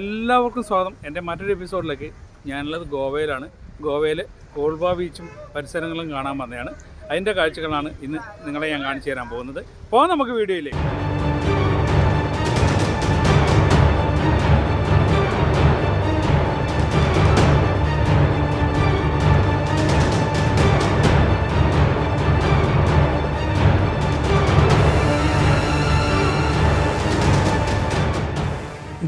എല്ലാവർക്കും സ്വാഗതം. എന്റെ മറ്റൊരു എപ്പിസോഡിലേക്ക് ഞാനുള്ളത് ഗോവയിലാണ്. ഗോവയിൽ കോൾബ ബീച്ചും പരിസരങ്ങളും കാണാൻ വന്നതാണ്. അതിന്റെ കാഴ്ചകളാണ് ഇന്ന് നിങ്ങളെ ഞാൻ കാണിച്ചു തരാൻ പോകുന്നത്. പോകാം നമുക്ക് വീഡിയോയിലേക്ക്.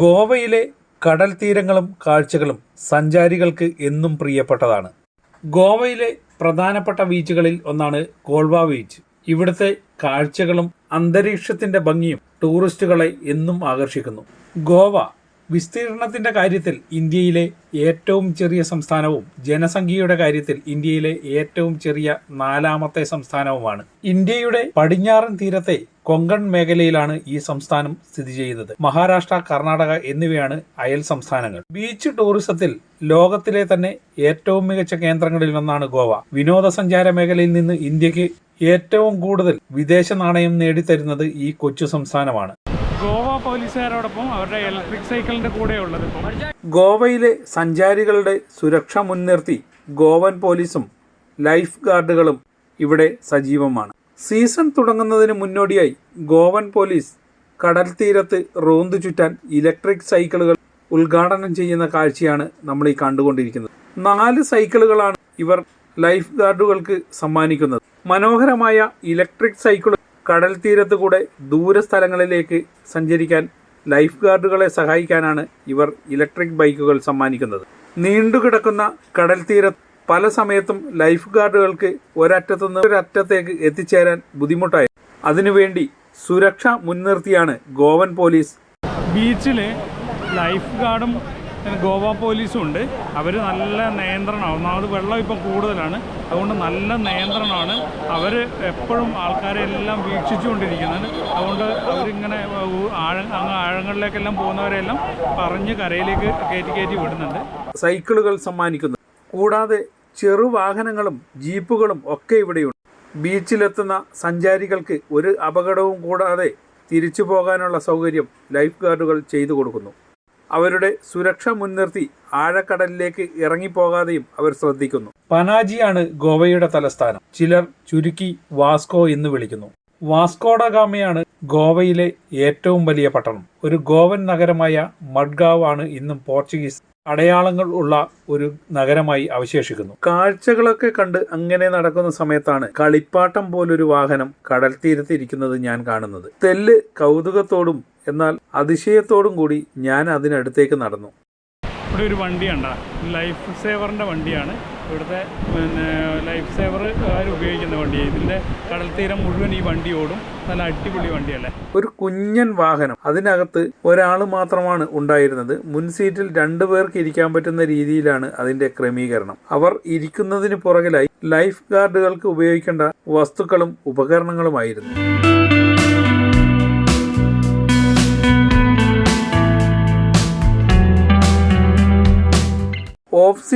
ഗോവയിലെ കടൽ തീരങ്ങളും കാഴ്ചകളും സഞ്ചാരികൾക്ക് എന്നും പ്രിയപ്പെട്ടതാണ്. ഗോവയിലെ പ്രധാനപ്പെട്ട ബീച്ചുകളിൽ ഒന്നാണ് കോൾവ ബീച്ച്. ഇവിടുത്തെ കാഴ്ചകളും അന്തരീക്ഷത്തിന്റെ ഭംഗിയും ടൂറിസ്റ്റുകളെ എന്നും ആകർഷിക്കുന്നു. ഗോവ വിസ്തീർണത്തിന്റെ കാര്യത്തിൽ ഇന്ത്യയിലെ ഏറ്റവും ചെറിയ സംസ്ഥാനവും ജനസംഖ്യയുടെ കാര്യത്തിൽ ഇന്ത്യയിലെ ഏറ്റവും ചെറിയ നാലാമത്തെ സംസ്ഥാനവുമാണ്. ഇന്ത്യയുടെ പടിഞ്ഞാറൻ തീരത്തെ കൊങ്കൺ മേഖലയിലാണ് ഈ സംസ്ഥാനം സ്ഥിതി ചെയ്യുന്നത്. മഹാരാഷ്ട്ര കർണാടക എന്നിവയാണ് അയൽ സംസ്ഥാനങ്ങൾ. ബീച്ച് ടൂറിസത്തിൽ ലോകത്തിലെ തന്നെ ഏറ്റവും മികച്ച കേന്ദ്രങ്ങളിൽ ഒന്നാണ് ഗോവ. വിനോദസഞ്ചാര മേഖലയിൽ നിന്ന് ഇന്ത്യയ്ക്ക് ഏറ്റവും കൂടുതൽ വിദേശ നാണയം നേടിത്തരുന്നത് ഈ കൊച്ചു സംസ്ഥാനമാണ്. ഗോവ പോലീസുകാരോടൊപ്പം അവരുടെ ഇലക്ട്രിക് സൈക്കിളിന്റെ കൂടെ ഉള്ളത് ഗോവയിലെ സഞ്ചാരികളുടെ സുരക്ഷ മുൻനിർത്തി ഗോവൻ പോലീസും ലൈഫ് ഗാർഡുകളും ഇവിടെ സജീവമാണ്. സീസൺ തുടങ്ങുന്നതിന് മുന്നോടിയായി ഗോവൻ പോലീസ് കടൽ തീരത്ത് റോന്ത് ചുറ്റാൻ ഇലക്ട്രിക് സൈക്കിളുകൾ ഉദ്ഘാടനം ചെയ്യുന്ന കാഴ്ചയാണ് നമ്മൾ ഈ കണ്ടുകൊണ്ടിരിക്കുന്നത്. നാല് സൈക്കിളുകളാണ് ഇവർ ലൈഫ് ഗാർഡുകൾക്ക് സമ്മാനിക്കുന്നത്. മനോഹരമായ ഇലക്ട്രിക് സൈക്കിൾ കടൽ തീരത്ത് കൂടെ ദൂരസ്ഥലങ്ങളിലേക്ക് സഞ്ചരിക്കാൻ ലൈഫ് ഗാർഡുകളെ സഹായിക്കാനാണ് ഇവർ ഇലക്ട്രിക് ബൈക്കുകൾ സമ്മാനിക്കുന്നത്. നീണ്ടുകിടക്കുന്ന കടൽ തീര പല സമയത്തും ലൈഫ് ഗാർഡുകൾക്ക് ഒരറ്റത്തു നിന്ന് ഒരറ്റത്തേക്ക് എത്തിച്ചേരാൻ ബുദ്ധിമുട്ടായി. അതിനുവേണ്ടി സുരക്ഷ മുൻനിർത്തിയാണ് ഗോവൻ പോലീസ്. ബീച്ചിൽ ലൈഫ് ഗാർഡും ഗോവ പോലീസും ഉണ്ട് അവർ നല്ല നിയന്ത്രണം. ഒന്നാമത് വെള്ളം ഇപ്പം കൂടുതലാണ്. അതുകൊണ്ട് നല്ല നിയന്ത്രണമാണ്. അവർ എപ്പോഴും ആൾക്കാരെ എല്ലാം വീക്ഷിച്ചുകൊണ്ടിരിക്കുന്നത് അതുകൊണ്ട് അവരിങ്ങനെ ആഴ അങ്ങ് ആഴങ്ങളിലേക്കെല്ലാം പോകുന്നവരെല്ലാം പറഞ്ഞ് കരയിലേക്ക് കയറ്റി കയറ്റി വിടുന്നുണ്ട്. സൈക്കിളുകൾ സമ്മാനിക്കുന്നു. കൂടാതെ ചെറുവാഹനങ്ങളും ജീപ്പുകളും ഒക്കെ ഇവിടെയുണ്ട്. ബീച്ചിലെത്തുന്ന സഞ്ചാരികൾക്ക് ഒരു അപകടവും കൂടാതെ തിരിച്ചു പോകാനുള്ള സൗകര്യം ലൈഫ് ഗാർഡുകൾ ചെയ്തു കൊടുക്കുന്നു. അവരുടെ സുരക്ഷ മുൻനിർത്തി ആഴക്കടലിലേക്ക് ഇറങ്ങിപ്പോകാതെയും അവർ ശ്രദ്ധിക്കുന്നു. പനാജിയാണ് ഗോവയുടെ തലസ്ഥാനം. ചിലർ ചുരുക്കി വാസ്കോ എന്ന് വിളിക്കുന്നു. വാസ്കോഡഗാമയാണ് ഗോവയിലെ ഏറ്റവും വലിയ പട്ടണം. ഒരു ഗോവൻ നഗരമായ മഡ്ഗാവ് ആണ് ഇന്നും പോർച്ചുഗീസ് അടയാളങ്ങൾ ഉള്ള ഒരു നഗരമായി അവശേഷിക്കുന്നു. കാഴ്ചകളൊക്കെ കണ്ട് അങ്ങനെ നടക്കുന്ന സമയത്താണ് കളിപ്പാട്ടം പോലൊരു വാഹനം കടൽ തീരത്ത് തീരത്തിരിക്കുന്നത് ഞാൻ കാണുന്നത്. തെല്ല് കൗതുകത്തോടും എന്നാൽ അതിശയത്തോടും കൂടി ഞാൻ അതിനടുത്തേക്ക് നടന്നു. ഇവിടെ ഒരു വണ്ടിയുണ്ടാ. ലൈഫ് സേവറിന്റെ വണ്ടിയാണ്. ഇവിടുത്തെ പിന്നെ ലൈഫ് സേവർ ഉപയോഗിക്കുന്ന വണ്ടി ഇതിന്റെ കടൽ തീരം മുഴുവൻ ഈ വണ്ടി ഓടും. നല്ല അടിപൊളി വണ്ടിയല്ലേ? ഒരു കുഞ്ഞൻ വാഹനം. അതിനകത്ത് ഒരാൾ മാത്രമാണ് ഉണ്ടായിരുന്നത്. മുൻസീറ്റിൽ രണ്ടു പേർക്ക് ഇരിക്കാൻ പറ്റുന്ന രീതിയിലാണ് അതിന്റെ ക്രമീകരണം. അവർ ഇരിക്കുന്നതിന് പുറകിലായി ലൈഫ് ഗാർഡുകൾക്ക് ഉപയോഗിക്കേണ്ട വസ്തുക്കളും ഉപകരണങ്ങളുമായിരുന്നു.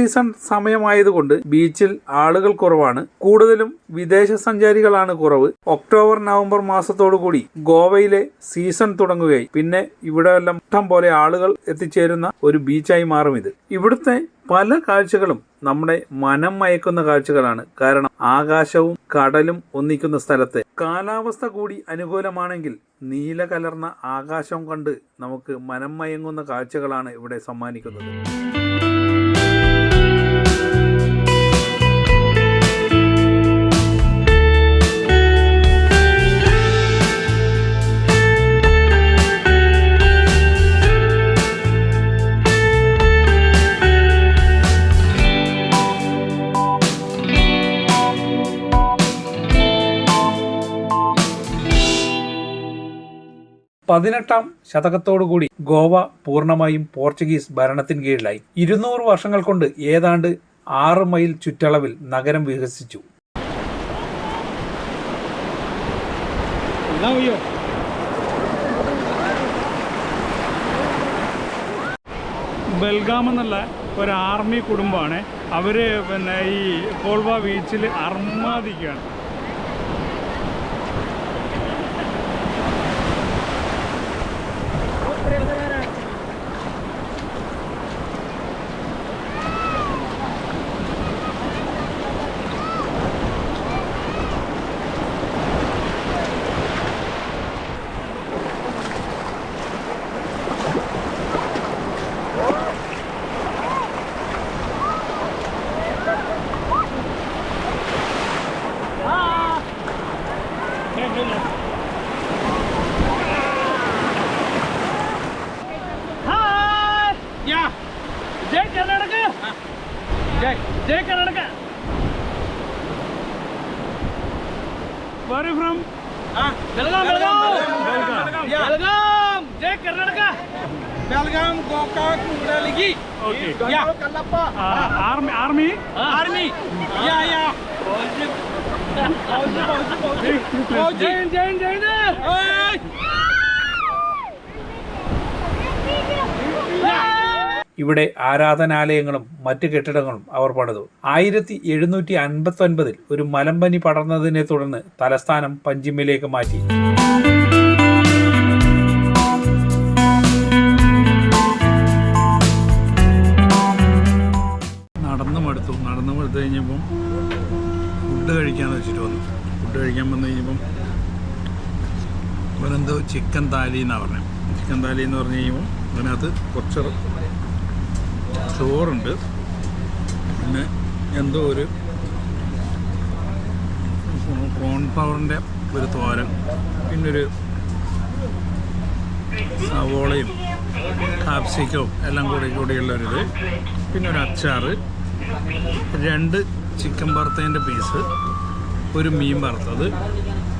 സീസൺ സമയമായതുകൊണ്ട് ബീച്ചിൽ ആളുകൾ കുറവാണ്. കൂടുതലും വിദേശ സഞ്ചാരികളാണ് കുറവ്. ഒക്ടോബർ നവംബർ മാസത്തോടു കൂടി ഗോവയിലെ സീസൺ തുടങ്ങുകയായി. പിന്നെ ഇവിടെ എല്ലാം പോലെ ആളുകൾ എത്തിച്ചേരുന്ന ഒരു ബീച്ചായി മാറും ഇത്. ഇവിടുത്തെ പല കാഴ്ചകളും നമ്മുടെ മനം മയക്കുന്ന കാഴ്ചകളാണ്. കാരണം ആകാശവും കടലും ഒന്നിക്കുന്ന സ്ഥലത്ത് കാലാവസ്ഥ കൂടി അനുകൂലമാണെങ്കിൽ നീല കലർന്ന ആകാശം കണ്ട് നമുക്ക് മനം മയങ്ങുന്ന കാഴ്ചകളാണ് ഇവിടെ സമ്മാനിക്കുന്നത്. പതിനെട്ടാം ശതകത്തോടുകൂടി ഗോവ പൂർണമായും പോർച്ചുഗീസ് ഭരണത്തിന് കീഴിലായി. ഇരുന്നൂറ് വർഷങ്ങൾ കൊണ്ട് ഏതാണ്ട് ആറ് മൈൽ ചുറ്റളവിൽ നഗരം വികസിച്ചു. ബൽഗാം എന്നുള്ള ഒരു ആർമി കുടുംബമാണ്. അവർ പിന്നെ ഈ കോൾവ ബീച്ചിൽ അർമാദിക്കുകയാണ് जय Ja! Where are you from? Ah, Belgaum, Belgaum, Belgaum, Belgaum. Yeah. Belgaum. Gokak, Muraligi. Okay. Yeah. Kalappa. Uh, army, Jain, Jain. Hey! ഇവിടെ ആരാധനാലയങ്ങളും മറ്റ് കെട്ടിടങ്ങളും അവർ പണിതു ആയിരത്തി എഴുന്നൂറ്റി അൻപത്തി ഒൻപതിൽ ഒരു മലമ്പനി പടർന്നതിനെ തുടർന്ന് തലസ്ഥാനം പഞ്ചിമയിലേക്ക് മാറ്റി കഴിഞ്ഞപ്പം ഫുഡ് കഴിക്കാന്ന് വെച്ചിട്ട് വന്നു. ഫുഡ് കഴിക്കാൻ വന്നു കഴിഞ്ഞപ്പം അവനെന്തോ ചിക്കൻ താലി എന്നാണ് പറഞ്ഞത് ചിക്കൻ താലി എന്ന് പറഞ്ഞു കഴിയുമ്പോൾ അതിനകത്ത് കുറച്ച് ചോറുണ്ട്. പിന്നെ എന്തോ ഒരു കോൺഫ്ലവറിന്റെ ഒരു തോരൻ. പിന്നൊരു സവോളയും കാപ്സിക്കവും എല്ലാം കൂടി കൂടിയുള്ള ഇത് പിന്നെ ഒരു അച്ചാറ് രണ്ട് ചിക്കൻ വറുത്തതിന്റെ പീസ് ഒരു മീൻ വറുത്തത്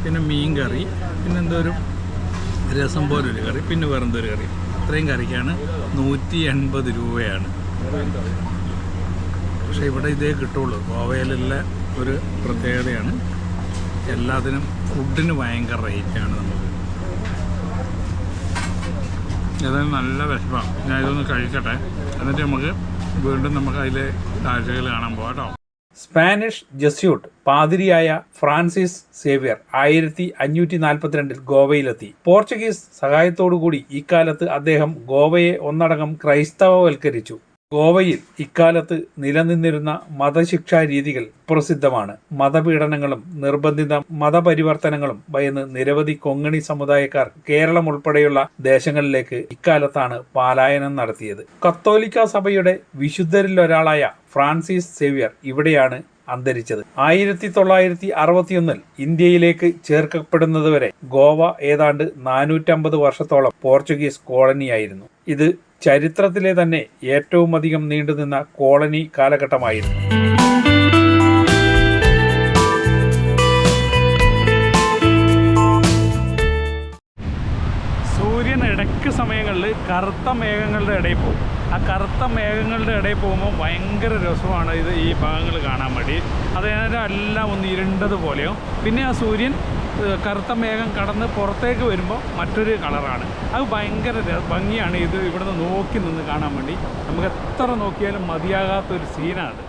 പിന്നെ മീൻ കറി പിന്നെ എന്തോ ഒരു രസം പോലൊരു കറി പിന്നെ വേറെന്തോ ഒരു കറി. ഇത്രയും കറിക്കാണ് നൂറ്റി എൺപത് രൂപയാണ്. പക്ഷേ ഇവിടെ ഇതേ കിട്ടുള്ളൂ. ഗോവയിലുള്ള ഒരു പ്രത്യേകതയാണ് എല്ലാത്തിനും ഫുഡിന് ഭയങ്കര റേറ്റാണ് നമുക്ക്. ഏതായാലും നല്ല വിഷമമാണ് ഞാൻ ഇതൊന്ന് കഴിക്കട്ടെ. എന്നിട്ട് നമുക്ക് വീണ്ടും നമുക്ക് അതിലെ കാഴ്ചകൾ കാണാൻ പോകാം സ്പാനിഷ് ജസ്യൂട്ട് പാതിരിയായ ഫ്രാൻസിസ് സേവ്യർ ആയിരത്തി അഞ്ഞൂറ്റി നാൽപ്പത്തിരണ്ടിൽ ഗോവയിലെത്തി. പോർച്ചുഗീസ് സഹായത്തോടുകൂടി ഇക്കാലത്ത് അദ്ദേഹം ഗോവയെ ഒന്നടങ്കം ക്രൈസ്തവവൽക്കരിച്ചു. ഗോവയിൽ ഇക്കാലത്ത് നിലനിന്നിരുന്ന മതശിക്ഷാ രീതികൾ പ്രസിദ്ധമാണ്. മതപീഡനങ്ങളും നിർബന്ധിത മതപരിവർത്തനങ്ങളും ഭയന്ന് നിരവധി കൊങ്ങണി സമുദായക്കാർ കേരളം ഉൾപ്പെടെയുള്ള ദേശങ്ങളിലേക്ക് ഇക്കാലത്താണ് പാലായനം നടത്തിയത്. കത്തോലിക്ക സഭയുടെ വിശുദ്ധരിലൊരാളായ ഫ്രാൻസിസ് സേവ്യർ ഇവിടെയാണ് അന്തരിച്ചത്. ആയിരത്തി തൊള്ളായിരത്തി അറുപത്തിയൊന്നിൽ ഇന്ത്യയിലേക്ക് ചേർക്കപ്പെടുന്നതുവരെ ഗോവ ഏതാണ്ട് നാനൂറ്റമ്പത് വർഷത്തോളം പോർച്ചുഗീസ് കോളനിയായിരുന്നു. ഇത് ചരിത്രത്തിലെ തന്നെ ഏറ്റവും അധികം നീണ്ടുനിന്ന കോളനി കാലഘട്ടമായിരുന്നു. സൂര്യൻ ഇടയ്ക്ക് സമയങ്ങളിൽ കറുത്ത മേഘങ്ങളുടെ ഇടയിൽ പോകും. ആ കറുത്ത മേഘങ്ങളുടെ ഇടയിൽ പോകുമ്പോൾ ഭയങ്കര രസമാണ് ഇത് ഈ ഭാഗങ്ങൾ കാണാൻ വേണ്ടി. അതായത് എല്ലാം ഒന്ന് ഇരുണ്ടതുപോലെയും പിന്നെ ആ സൂര്യൻ കറുത്ത മേഘം കടന്ന് പുറത്തേക്ക് വരുമ്പോൾ മറ്റൊരു കളറാണ്. അത് ഭയങ്കര ഭംഗിയാണ് ഇത് ഇവിടുന്ന് നോക്കി നിന്ന് കാണാൻ വേണ്ടി. നമുക്ക് എത്ര നോക്കിയാലും മതിയാകാത്ത ഒരു സീനാണ്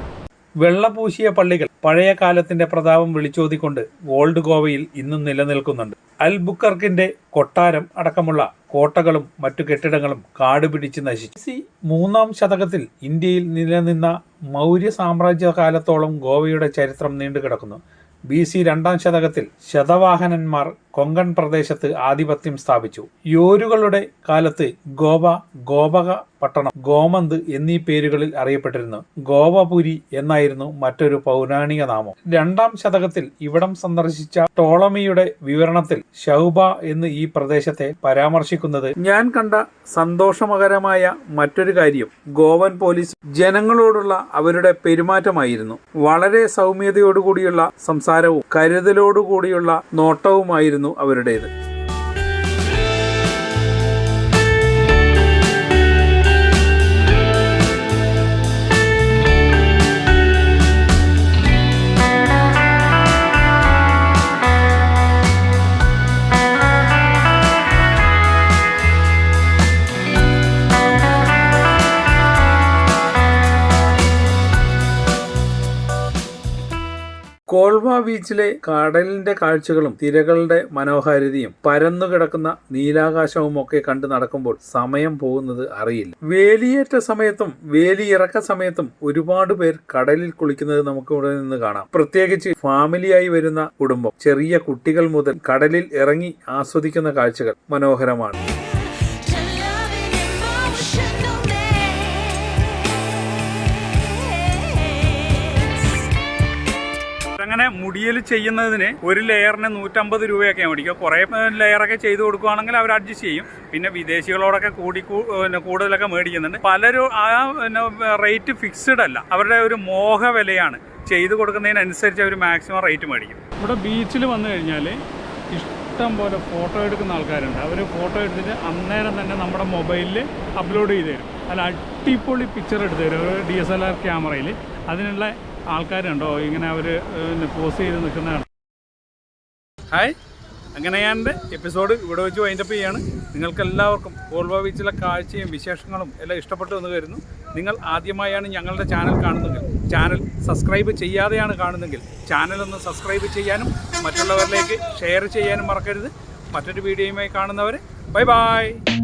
വെള്ളപൂശിയ പള്ളികൾ പഴയ കാലത്തിന്റെ പ്രതാപം വിളിച്ചോതിക്കൊണ്ട് ഓൾഡ് ഗോവയിൽ ഇന്നും നിലനിൽക്കുന്നുണ്ട്. അൽ ബുക്കർക്കിന്റെ കൊട്ടാരം അടക്കമുള്ള കോട്ടകളും മറ്റു കെട്ടിടങ്ങളും കാടുപിടിച്ച് നശിച്ചു. സി മൂന്നാം ശതകത്തിൽ ഇന്ത്യയിൽ നിലനിന്ന മൗര്യ സാമ്രാജ്യ കാലത്തോളം ഗോവയുടെ ചരിത്രം നീണ്ടുകിടക്കുന്നു. ബി സി രണ്ടാം ശതകത്തിൽ ശതവാഹനന്മാർ കൊങ്കൺ പ്രദേശത്ത് ആധിപത്യം സ്ഥാപിച്ചു. യോരുകളുടെ കാലത്ത് ഗോവ ഗോപക പട്ടണം ഗോമന്ത് എന്നീ പേരുകളിൽ അറിയപ്പെട്ടിരുന്നു. ഗോവപുരി എന്നായിരുന്നു മറ്റൊരു പൗരാണിക നാമം. രണ്ടാം ശതകത്തിൽ ഇവിടം സന്ദർശിച്ച ടോളമിയുടെ വിവരണത്തിൽ ശൗബ എന്ന് ഈ പ്രദേശത്തെ പരാമർശിക്കുന്നത് ഞാൻ കണ്ട സന്തോഷകരമായ മറ്റൊരു കാര്യം. ഗോവൻ പോലീസ് ജനങ്ങളോടുള്ള അവരുടെ പെരുമാറ്റമായിരുന്നു. വളരെ സൗമ്യതയോടുകൂടിയുള്ള സംസാരവും കരുതലോടുകൂടിയുള്ള നോട്ടവുമായിരുന്നു അവരുടേത്. കോൾവ ബീച്ചിലെ കടലിന്റെ കാഴ്ചകളും തിരകളുടെ മനോഹാരിതയും പരന്നു കിടക്കുന്ന നീലാകാശവും ഒക്കെ കണ്ടു നടക്കുമ്പോൾ സമയം പോകുന്നത് അറിയില്ല. വേലിയേറ്റ സമയത്തും വേലിയിറക്ക സമയത്തും ഒരുപാട് പേർ കടലിൽ കുളിക്കുന്നത് നമുക്ക് ഇവിടെ നിന്ന് കാണാം. പ്രത്യേകിച്ച് ഫാമിലിയായി വരുന്ന കുടുംബം ചെറിയ കുട്ടികൾ മുതൽ കടലിൽ ഇറങ്ങി ആസ്വദിക്കുന്ന കാഴ്ചകൾ മനോഹരമാണ്. മുടിയിൽ ചെയ്യുന്നതിന് ഒരു ലെയറിന് നൂറ്റമ്പത് രൂപയൊക്കെ മേടിക്കുക കുറേ ലെയറൊക്കെ ചെയ്ത് കൊടുക്കുകയാണെങ്കിൽ അവർ അഡ്ജസ്റ്റ് ചെയ്യും. പിന്നെ വിദേശികളോടൊക്കെ കൂടി കൂടുതലൊക്കെ മേടിക്കുന്നുണ്ട്. പലരും ആ റേറ്റ് ഫിക്സ്ഡ് അല്ല. അവരുടെ ഒരു മോഹ വിലയാണ്. ചെയ്ത് കൊടുക്കുന്നതിനനുസരിച്ച് അവർ മാക്സിമം റേറ്റ് മേടിക്കും. ഇവിടെ ബീച്ചിൽ വന്നു കഴിഞ്ഞാൽ ഇഷ്ടം പോലെ ഫോട്ടോ എടുക്കുന്ന ആൾക്കാരുണ്ട്. അവർ ഫോട്ടോ എടുത്തിട്ട് അന്നേരം തന്നെ നമ്മുടെ മൊബൈലിൽ അപ്ലോഡ് ചെയ്ത് തരും. അല്ല അടിപൊളി പിക്ചർ എടുത്ത് തരും. ഡി എസ് എൽ ആർ ക്യാമറയിൽ അതിനുള്ള ആൾക്കാരുണ്ടോ? ഇങ്ങനെ അവർ പോസ് ചെയ്ത് നിൽക്കുന്നതാണ്. ഹായ് അങ്ങനെ ഞാൻ എന്റെ എപ്പിസോഡ് ഇവിടെ വെച്ച് വൈൻഡപ്പ് ചെയ്യാണ്. നിങ്ങൾക്ക് എല്ലാവർക്കും കോൾവ ബീച്ചിലെ കാഴ്ചയും വിശേഷങ്ങളും എല്ലാം ഇഷ്ടപ്പെട്ടു എന്ന് കരുതുന്നു. നിങ്ങൾ ആദ്യമായാണ് ഞങ്ങളുടെ ചാനൽ കാണുന്നതെങ്കിൽ ചാനൽ സബ്സ്ക്രൈബ് ചെയ്യാതെയാണ് കാണുന്നതെങ്കിൽ ചാനൽ ഒന്ന് സബ്സ്ക്രൈബ് ചെയ്യാനും മറ്റുള്ളവരിലേക്ക് ഷെയർ ചെയ്യാനും മറക്കരുത്. മറ്റൊരു വീഡിയോയുമായി കാണുന്നവരെ ബൈ ബൈ